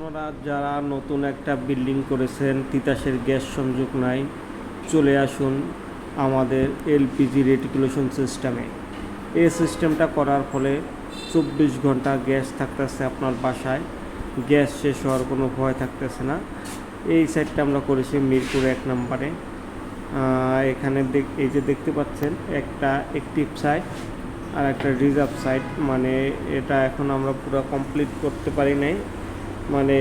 আপনারা যারা নতুন একটা বিল্ডিং করেছেন, তিতাসের গ্যাস সংযোগ নাই, চলে আসুন আমাদের এলপিজি রেটিকুলেশন সিস্টেমে। এই সিস্টেমটা করার ফলে চব্বিশ ঘণ্টা গ্যাস থাকতেছে আপনার বাসায়। গ্যাস শেষ হওয়ার কোনো ভয় থাকতেছে না। এই সাইডটা আমরা করেছি মিরপুর এক নম্বরে। এখানে এই যে দেখতে পাচ্ছেন, একটা অ্যাক্টিভ সাইট আর একটা রিজার্ভ সাইট মানে এটা এখন আমরা পুরো কমপ্লিট করতে পারি নাই। মানে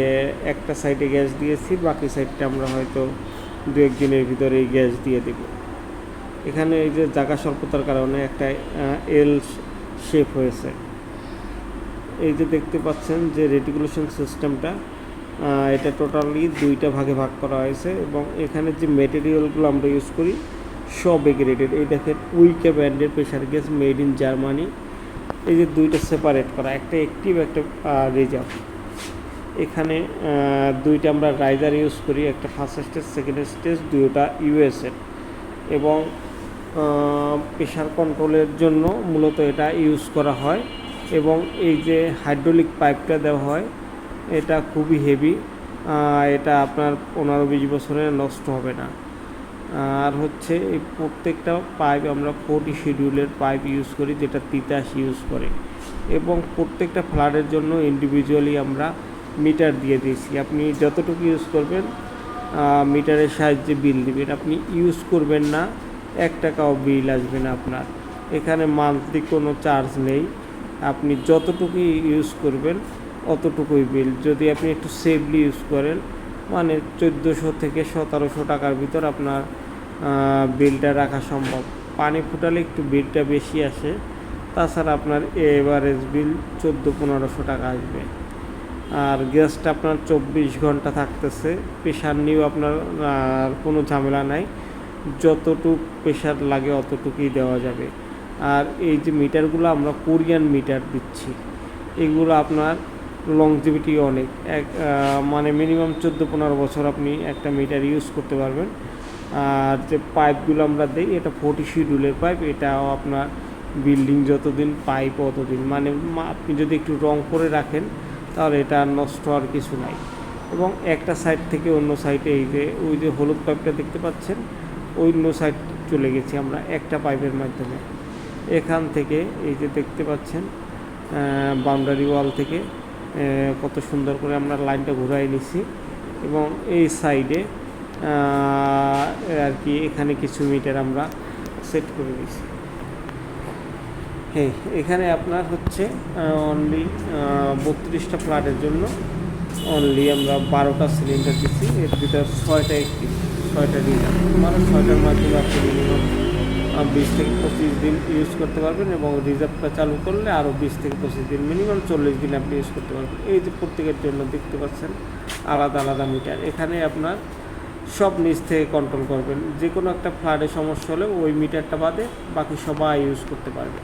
একটা সাইডে গ্যাস দিয়েছি, বাকি সাইডটা আমরা হয়তো দু একদিনের ভিতরে গ্যাস দিয়ে দেব। এখানে এই যে জায়গা স্বল্পতার কারণে একটা এল শেপ হয়েছে। এই যে দেখতে পাচ্ছেন যে রেটিকুলেশন সিস্টেমটা এটা টোটালি দুইটা ভাগে ভাগ করা হয়েছে এবং এখানে যে মেটেরিয়ালগুলো আমরা ইউজ করি, সব গ্রেডেড এই দেখেন উইকে ব্র্যান্ডের pressure gas made in Germany এই যে দুইটা সেপারেট করা, একটা অ্যাক্টিভ একটা রিজার্ভ এখানে দুইটা আমরা রাইজার ইউজ করি, একটা ফার্স্ট স্টেজ সেকেন্ড স্টেজ দুইটা ইউএসএর এবং প্রেশার কন্ট্রোলের জন্য মূলত এটা ইউজ করা হয়। এবং এই যে হাইড্রোলিক পাইপটা দেওয়া হয়, এটা খুবই হেভি এটা আপনার পনেরো বিশ বছরে নষ্ট হবে না। আর হচ্ছে, এই প্রত্যেকটা পাইপ আমরা ফোর্টি শিডিউলের পাইপ ইউজ করি, যেটা তিতাস ইউজ করে। এবং প্রত্যেকটা ফ্ল্যাটের জন্য ইন্ডিভিজুয়ালি আমরা মিটার দিয়ে দিয়েছি। আপনি যতটুকু ইউজ করবেন মিটারের সাহায্যে বিল দিবেন। আপনি ইউজ করবেন না, এক টাকাও বিল আসবে না আপনার। এখানে মান্থলি কোনো চার্জ নেই। আপনি যতটুকু ইউজ করবেন, অতটুকুই বিল যদি আপনি একটু সেফলি ইউজ করেন মানে চোদ্দোশো থেকে সতেরোশো টাকার ভিতর আপনার বিলটা রাখা সম্ভব। পানি ফুটালে একটু বিলটা বেশি আসে। তাছাড়া আপনার এভারেজ বিল চোদ্দ পনেরোশো টাকা আসবে। আর গ্যাসটা আপনার চব্বিশ ঘণ্টা থাকতেছে। প্রেশার নিয়েও আপনার, আর কোনো ঝামেলা নাই। যতটুক প্রেশার লাগে অতটুকুই দেওয়া যাবে। আর এই যে মিটারগুলো আমরা কোরিয়ান মিটার দিচ্ছি, এগুলো আপনার লংজিভিটি অনেক। এক মানে মিনিমাম চোদ্দ পনেরো বছর আপনি একটা মিটার ইউজ করতে পারবেন। আর যে পাইপগুলো আমরা দিই, এটা ফোর্টি শিডিউলের পাইপ এটাও আপনার বিল্ডিং যতদিন পাইপ অতদিন। মানে আপনি যদি একটু রং করে রাখেন তাহলে এটা নষ্ট আর কিছু নাই। এবং একটা সাইড থেকে অন্য সাইডে এই যে, ওই যে হলুদ পাইপটা দেখতে পাচ্ছেন অন্য সাইড চলে গেছি আমরা একটা পাইপের মাধ্যমে। এখান থেকে এই যে দেখতে পাচ্ছেন বাউন্ডারি ওয়াল থেকে কত সুন্দর করে আমরা লাইনটা ঘুরাই নিছি। এবং এই সাইডে আর কি এখানে কিছু মিটার আমরা সেট করে দিয়েছি হ্যাঁ এখানে আপনার হচ্ছে অনলি বত্রিশটা ফ্ল্যাটের জন্য অনলি আমরা বারোটা সিলিন্ডার দিচ্ছি এর ভিতর ছয়টা একটি, ছয়টা রিজার্ভ মানে ছয়টার মাধ্যমে আপনি মিনিমাম বিশ থেকে পঁচিশ দিন ইউজ করতে পারবেন এবং রিজার্ভটা চালু করলে আরও বিশ থেকে পঁচিশ দিন মিনিমাম চল্লিশ দিন আপনি ইউজ করতে পারবেন। এই যে প্রত্যেকের জন্য দেখতে পাচ্ছেন, আলাদা আলাদা মিটার এখানে আপনার সব নিচ থেকে কন্ট্রোল করবেন। যে কোনো একটা ফ্ল্যাটে সমস্যা হলে ওই মিটারটা বাদে বাকি সবাই ইউজ করতে পারবে।